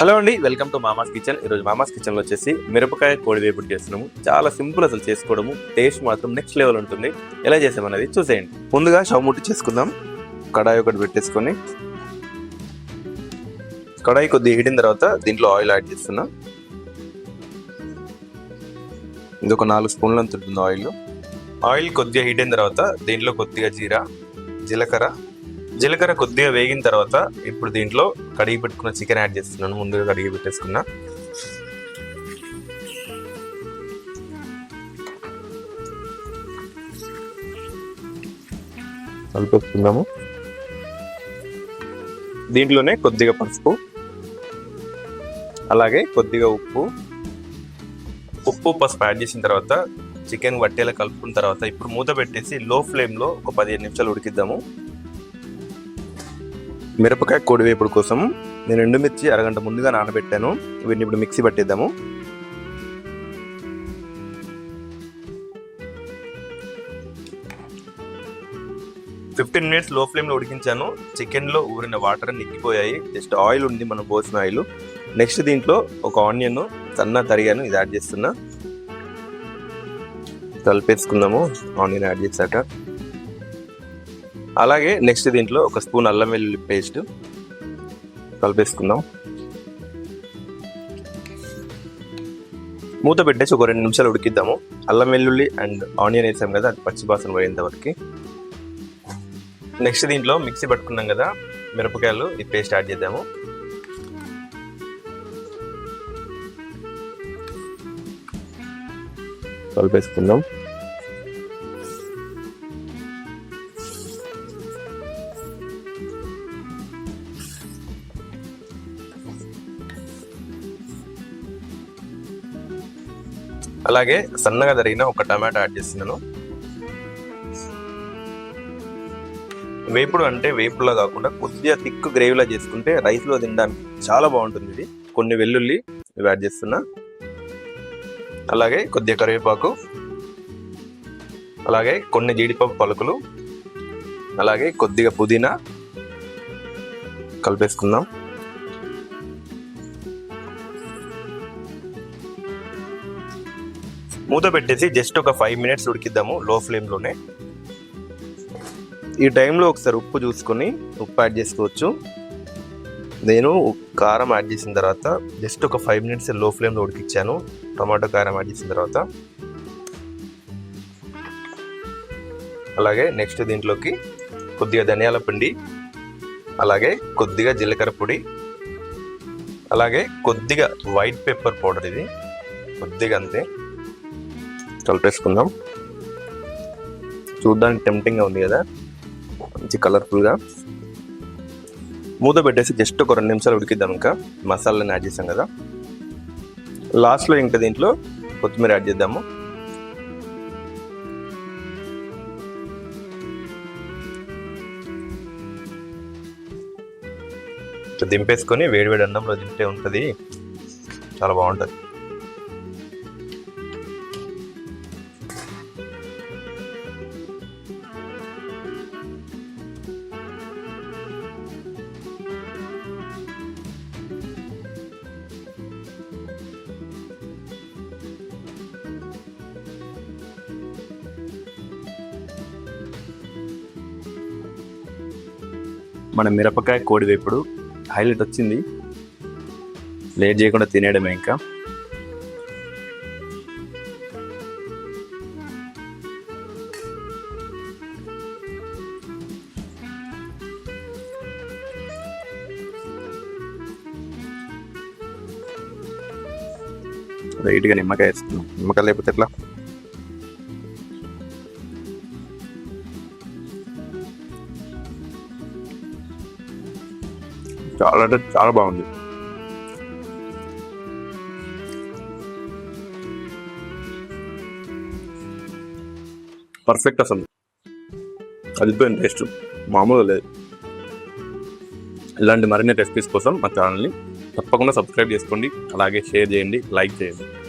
Hello అండి welcome to మామాస్ kitchen. ఈరోజు మామాస్ కిచెన్లో వచ్చేసి మిరపకాయ కోడి వేపుడు చేస్తున్నాము. చాలా సింపుల్ అసలు చేసుకోవడము. టేస్ట్ మాత్రం నెక్స్ట్ లెవెల్ ఉంటుంది. ఎలా చేసామనేది చూసేయండి. ముందుగా షవ్ ముట్టి చేసుకుందాం. కడాయి ఒకటి పెట్టేసుకొని కడాయి కొద్దిగా హీటిన తర్వాత దీంట్లో ఆయిల్ యాడ్ చేస్తున్నా. ఇది ఒక నాలుగు స్పూన్లు అంత ఉంటుంది ఆయిల్. ఆయిల్ కొద్దిగా హీట్ అయిన తర్వాత దీంట్లో కొద్దిగా జీరా జీలకర్ర జీలకర్ర కొద్దిగా వేగిన తర్వాత ఇప్పుడు దీంట్లో కడిగి పెట్టుకున్న చికెన్ యాడ్ చేస్తున్నాను. ముందుగా కడిగి పెట్టేసుకున్నా. కలిపేసుకుందాము. దీంట్లోనే కొద్దిగా పసుపు అలాగే కొద్దిగా ఉప్పు. ఉప్పు పసుపు యాడ్ చేసిన తర్వాత చికెన్ వట్టేలా కలుపుకున్న తర్వాత ఇప్పుడు మూత పెట్టేసి లో ఫ్లేమ్లో ఒక పదిహేను నిమిషాలు ఉడికిద్దాము. మిరపకాయ కోడి వేపుడు కోసం నేను ఎండుమిర్చి అరగంట ముందుగా నానబెట్టాను. వీటిని ఇప్పుడు మిక్సీ పట్టేద్దాము. ఫిఫ్టీన్ మినిట్స్లో ఫ్లేమ్లో ఉడికించాను. చికెన్లో ఊరిన వాటర్ నిక్కిపోయాయి. జస్ట్ ఆయిల్ ఉంది మనం పోసిన ఆయిల్. నెక్స్ట్ దీంట్లో ఒక ఆనియన్ సన్న తరిగాను. ఇది యాడ్ చేస్తున్నా. కలిపేసుకుందాము. ఆనియన్ యాడ్ చేశాక. అలాగే నెక్స్ట్ దీంట్లో ఒక స్పూన్ అల్లం వెల్లుల్లి పేస్ట్ కలిపేసుకుందాం. మూత పెట్టేసి ఒక రెండు నిమిషాలు ఉడికిద్దాము. అల్లం వెల్లుల్లి అండ్ ఆనియన్ వేసాం కదా అది పచ్చి బాసన పోయేంత వరకు. నెక్స్ట్ దీంట్లో మిక్సీ పట్టుకున్నాం కదా మిరపకాయలు ఈ పేస్ట్ యాడ్ చేద్దాము. కలిపేసుకుందాం. అలాగే సన్నగా తరిగిన ఒక టమాటా యాడ్ చేస్తున్నాను. వేపుడు అంటే వేపుడులా కాకుండా కొద్దిగా థిక్ గ్రేవీలా చేసుకుంటే రైస్లో తినడానికి చాలా బాగుంటుంది ఇది. కొన్ని వెల్లుల్లి ఇవి యాడ్ చేస్తున్నా. అలాగే కొద్దిగా కరివేపాకు. అలాగే కొన్ని జీడిపప్పు పలుకులు. అలాగే కొద్దిగా పుదీనా. కలిపేసుకుందాం. మూత పెట్టేసి జస్ట్ ఒక ఫైవ్ మినిట్స్ ఉడికిద్దాము లో ఫ్లేమ్లోనే ఈ టైంలో ఒకసారి ఉప్పు చూసుకొని ఉప్పు యాడ్ చేసుకోవచ్చు. నేను కారం యాడ్ చేసిన తర్వాత జస్ట్ ఒక ఫైవ్ మినిట్స్లో ఫ్లేమ్లో ఉడికిచ్చాను. టమాటో కారం యాడ్ చేసిన తర్వాత. అలాగే నెక్స్ట్ దీంట్లోకి కొద్దిగా ధనియాల పిండి అలాగే కొద్దిగా జీలకర్ర పొడి అలాగే కొద్దిగా వైట్ పెప్పర్ పౌడర్ ఇది. కొద్దిగా అంతే. కలిపేసుకుందాం చూడడానికి టెంప్టింగ్గా ఉంది కదా. మంచి కలర్ఫుల్గా మూత పెట్టేసి జస్ట్ ఒక రెండు నిమిషాలు ఉడికిద్దాం ఇంకా. మసాలాని యాడ్ చేసాం కదా. లాస్ట్లో ఇంకా దీంట్లో కొత్తిమీర యాడ్ చేద్దాము. దింపేసుకొని వేడివేడి అన్నంలో తింటే ఉంటుంది. చాలా బాగుంటుంది. మన మిరపకాయ కోడి వేపుడు హైలైట్ వచ్చింది. లేట్ చేయకుండా తినేయడమే ఇంకా. లైట్గా నిమ్మకాయ వేస్తున్నాం నిమ్మకాయ లేకపోతే ఎట్లా? చాలా అంటే చాలా బాగుంది. పర్ఫెక్ట్ అసలు. అదిపోయింది టేస్ట్. మామూలుగా లేదు. ఇలాంటి మరిన్ని రెసిపీస్ కోసం మా ఛానల్ని తప్పకుండా సబ్స్క్రైబ్ చేసుకోండి. అలాగే షేర్ చేయండి లైక్ చేయండి.